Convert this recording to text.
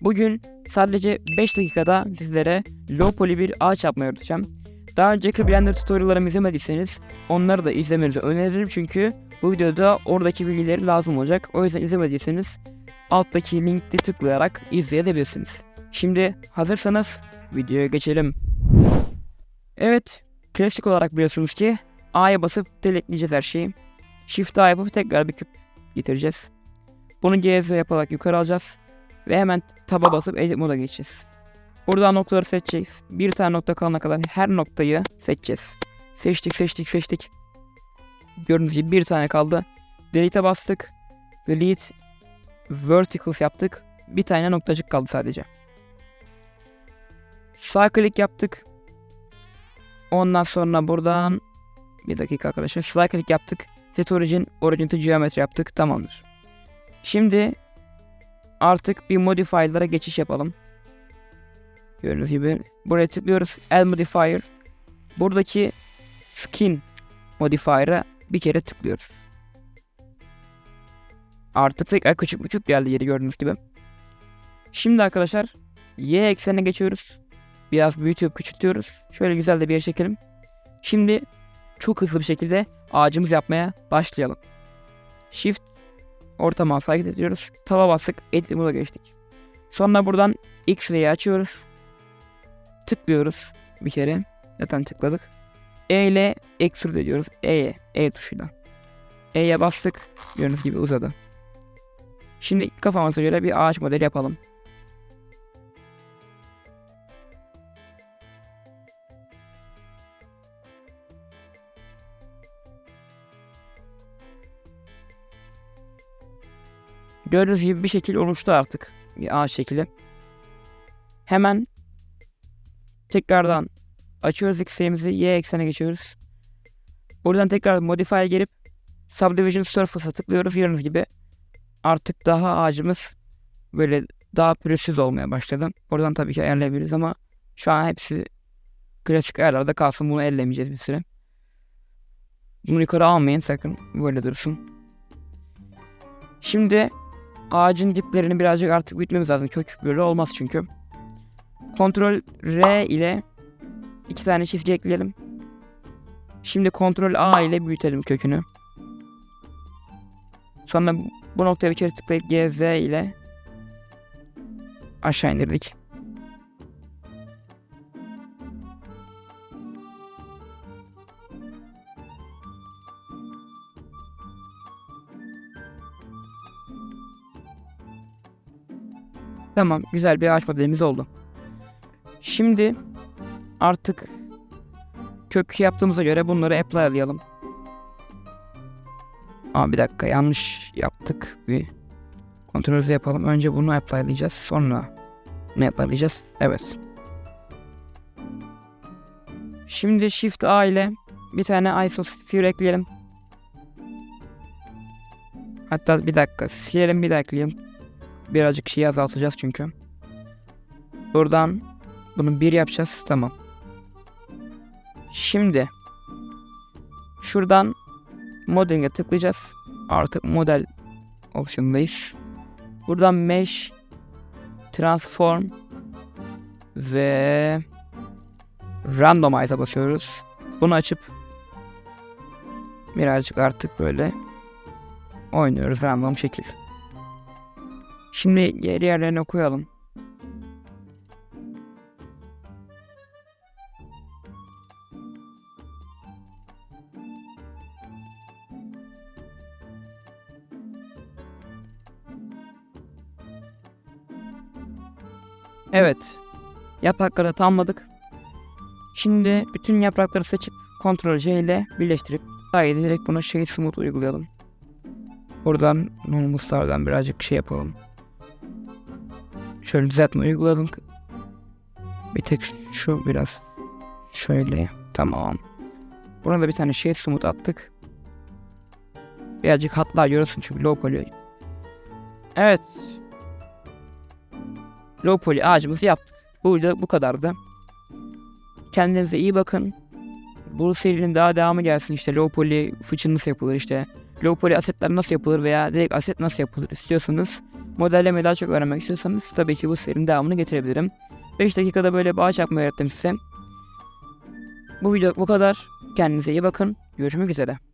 Bugün sadece 5 dakikada sizlere low poly bir ağaç yapmayı öğreteceğim. Daha önceki Blender tutorial'larımı izlemediyseniz onları da izlemenizi öneririm çünkü bu videoda oradaki bilgileri lazım olacak. O yüzden izlemediyseniz alttaki linkte tıklayarak izleyebilirsiniz. Şimdi hazırsanız videoya geçelim. Evet, klasik olarak biliyorsunuz ki A'ya basıp deletleyeceğiz her şeyi. Shift A yapıp tekrar bir küp getireceğiz. Bunu GZ yaparak yukarı alacağız. Ve hemen taba basıp edit moda geçeceğiz. Buradan noktaları seçeceğiz. Bir tane nokta kalana kadar her noktayı seçeceğiz. Seçtik seçtik seçtik. Gördüğünüz gibi bir tane kaldı. Delete'e bastık. Delete Verticals yaptık. Bir tane noktacık kaldı sadece. Sağ klik yaptık. Ondan sonra buradan bir dakika arkadaşlar. Sağ klik yaptık. Set Origin, Origin to Geometry yaptık. Tamamdır. Şimdi artık bir modifier'lara geçiş yapalım. Gördüğünüz gibi buraya tıklıyoruz. Add Modifier. Buradaki Skin modifier'a bir kere tıklıyoruz. Artık tekrar küçük küçük geldi yeri gördüğünüz gibi. Şimdi arkadaşlar Y eksenine geçiyoruz. Biraz büyütüp küçültüyoruz. Şöyle güzel de bir yer çekelim. Şimdi çok hızlı bir şekilde ağacımızı yapmaya başlayalım. Shift orta mouse hareket ediyoruz. Tava bastık. Edit geçtik. Sonra buradan X-Ray'i açıyoruz. Tıklıyoruz bir kere. Zaten tıkladık. E ile extrude ediyoruz. E'ye. E tuşuyla. E'ye bastık. Gördüğünüz gibi uzadı. Şimdi kafamıza göre bir ağaç modeli yapalım. Gördüğünüz gibi bir şekil oluştu artık. Bir ağaç şekli. Hemen tekrardan açıyoruz X'imizi Y eksene geçiyoruz. Buradan tekrar Modify'e gelip Subdivision Surface'a tıklıyoruz. Gördüğünüz gibi artık daha ağacımız böyle daha pürüzsüz olmaya başladı. Buradan tabii ki ayarlayabiliriz ama şu an hepsi klasik ayarlarda kalsın. Bunu ellemeyeceğiz bir süre. Bunu yukarı almayın sakın. Böyle dursun. Şimdi ağacın diplerini birazcık artık büyütmemiz lazım. Kök böyle olmaz çünkü. Ctrl R ile iki tane çizgi ekleyelim. Şimdi Ctrl A ile büyütelim kökünü. Sonra bu noktaya bir kere tıklayıp GZ ile aşağı indirdik. Tamam, güzel bir ağaç modelimiz oldu. Şimdi artık kök yaptığımıza göre bunları apply'layalım. Aa bir dakika yanlış yaptık. Bir kontrol Z yapalım. Önce bunu apply'layacağız. Sonra ne apply'layacağız? Evet. Şimdi Shift A ile bir tane isosphere ekleyelim. Hatta bir dakika silelim bir daha ekleyelim. Birazcık şeyi azaltacağız çünkü. Buradan bunu bir yapacağız. Tamam. Şimdi şuradan modeling'e tıklayacağız. Artık model opsiyonundayız. Buradan mesh transform ve randomize'a basıyoruz. Bunu açıp birazcık artık böyle oynuyoruz random şekil. Şimdi geri yerlerine koyalım. Evet. Yaprakları tamamladık. Şimdi bütün yaprakları seçip Ctrl C ile birleştirip sayede direkt buna Shade Smooth uygulayalım. Buradan Normal birazcık şey yapalım. Şöyle düzeltme uygulayalım. Bir tek şu biraz şöyle tamam. Buna da bir tane Shade Smooth attık. Birazcık hatlar görüyorsun çünkü low poly. Evet. Low poly ağacımızı yaptık. Bu video bu kadardı. Kendinize iyi bakın. Bu serinin daha devamı gelsin işte low poly fıçı nasıl yapılır işte. Low poly asetler nasıl yapılır veya direkt aset nasıl yapılır istiyorsanız modellemeyi daha çok öğrenmek istiyorsanız tabii ki bu serinin devamını getirebilirim. 5 dakikada böyle ağaç yapmayı öğrettim size. Bu video bu kadar. Kendinize iyi bakın. Görüşmek üzere.